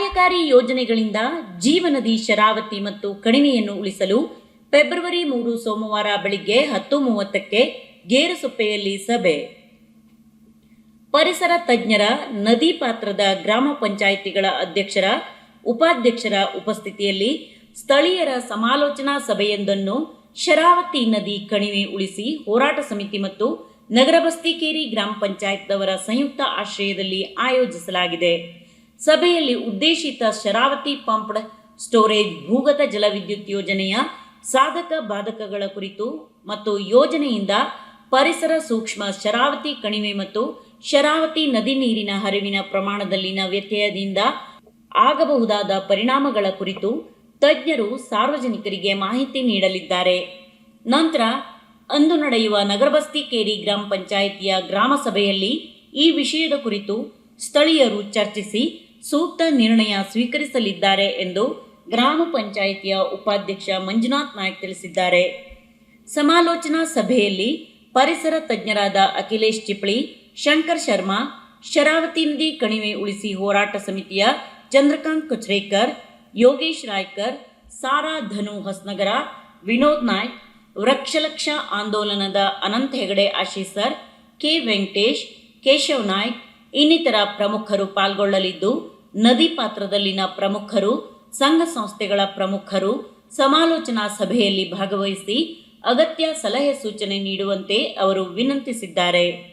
ಅಪಾಯಕಾರಿ ಯೋಜನೆಗಳಿಂದ ಜೀವನದಿ ಶರಾವತಿ ಮತ್ತು ಕಣಿವೆಯನ್ನು ಉಳಿಸಲು ಫೆಬ್ರವರಿ ಮೂರು ಸೋಮವಾರ ಬೆಳಿಗ್ಗೆ ಹತ್ತು ಮೂವತ್ತಕ್ಕೆ ಗೇರುಸೊಪ್ಪೆಯಲ್ಲಿ ಸಭೆ. ಪರಿಸರ ತಜ್ಞರ ನದಿ ಪಾತ್ರದ ಗ್ರಾಮ ಪಂಚಾಯಿತಿಗಳ ಅಧ್ಯಕ್ಷರ, ಉಪಾಧ್ಯಕ್ಷರ ಉಪಸ್ಥಿತಿಯಲ್ಲಿ ಸ್ಥಳೀಯರ ಸಮಾಲೋಚನಾ ಸಭೆಯೊಂದನ್ನು ಶರಾವತಿ ನದಿ ಕಣಿವೆ ಉಳಿಸಿ ಹೋರಾಟ ಸಮಿತಿ ಮತ್ತು ನಗರ ಬಸ್ತಿಕೇರಿ ಗ್ರಾಮ ಪಂಚಾಯತ್ದವರ ಸಂಯುಕ್ತ ಆಶ್ರಯದಲ್ಲಿ ಆಯೋಜಿಸಲಾಗಿದೆ. ಸಭೆಯಲ್ಲಿ ಉದ್ದೇಶಿತ ಶರಾವತಿ ಪಂಪ್ಡ್ ಸ್ಟೋರೇಜ್ ಭೂಗತ ಜಲವಿದ್ಯುತ್ ಯೋಜನೆಯ ಸಾಧಕ ಬಾಧಕಗಳ ಕುರಿತು ಮತ್ತು ಯೋಜನೆಯಿಂದ ಪರಿಸರ ಸೂಕ್ಷ್ಮ ಶರಾವತಿ ಕಣಿವೆ ಮತ್ತು ಶರಾವತಿ ನದಿ ನೀರಿನ ಹರಿವಿನ ಪ್ರಮಾಣದಲ್ಲಿನ ವ್ಯತ್ಯಯದಿಂದ ಆಗಬಹುದಾದ ಪರಿಣಾಮಗಳ ಕುರಿತು ತಜ್ಞರು ಸಾರ್ವಜನಿಕರಿಗೆ ಮಾಹಿತಿ ನೀಡಲಿದ್ದಾರೆ. ನಂತರ ಅಂದು ನಡೆಯುವ ನಗರಬಸ್ತಿ ಕೇರಿ ಗ್ರಾಮ ಪಂಚಾಯಿತಿಯ ಗ್ರಾಮ ಸಭೆಯಲ್ಲಿ ಈ ವಿಷಯದ ಕುರಿತು ಸ್ಥಳೀಯರು ಚರ್ಚಿಸಿ ಸೂಕ್ತ ನಿರ್ಣಯ ಸ್ವೀಕರಿಸಲಿದ್ದಾರೆ ಎಂದು ಗ್ರಾಮ ಪಂಚಾಯಿತಿಯ ಉಪಾಧ್ಯಕ್ಷ ಮಂಜುನಾಥ್ ನಾಯ್ಕ್ ತಿಳಿಸಿದ್ದಾರೆ. ಸಮಾಲೋಚನಾ ಸಭೆಯಲ್ಲಿ ಪರಿಸರ ತಜ್ಞರಾದ ಅಖಿಲೇಶ್ ಚಿಪ್ಳಿ ಶಂಕರ್ ಶರ್ಮಾ, ಶರಾವತಿ ನದಿ ಕಣಿವೆ ಉಳಿಸಿ ಹೋರಾಟ ಸಮಿತಿಯ ಚಂದ್ರಕಾಂತ್ ಕುಚ್ರೇಕರ್, ಯೋಗೇಶ್ ರಾಯ್ಕರ್, ಸಾರಾ ಧನು ಹೊಸನಗರ, ವಿನೋದ್ ನಾಯ್ಕ್, ವೃಕ್ಷಲಕ್ಷ ಆಂದೋಲನದ ಅನಂತ್ ಹೆಗಡೆ ಆಶೀಸರ್ ಕೆ ವೆಂಕಟೇಶ್, ಕೇಶವ್ ನಾಯ್ಕ್ ಇನ್ನಿತರ ಪ್ರಮುಖರು ಪಾಲ್ಗೊಳ್ಳಲಿದ್ದು, ನದಿ ಪಾತ್ರದಲ್ಲಿನ ಪ್ರಮುಖರು, ಸಂಘ ಸಂಸ್ಥೆಗಳ ಪ್ರಮುಖರು, ಸಮಾಲೋಚನಾ ಸಭೆಯಲ್ಲಿ ಭಾಗವಹಿಸಿ ಅಗತ್ಯ ಸಲಹೆ ಸೂಚನೆ ನೀಡುವಂತೆ ಅವರು ವಿನಂತಿಸಿದ್ದಾರೆ.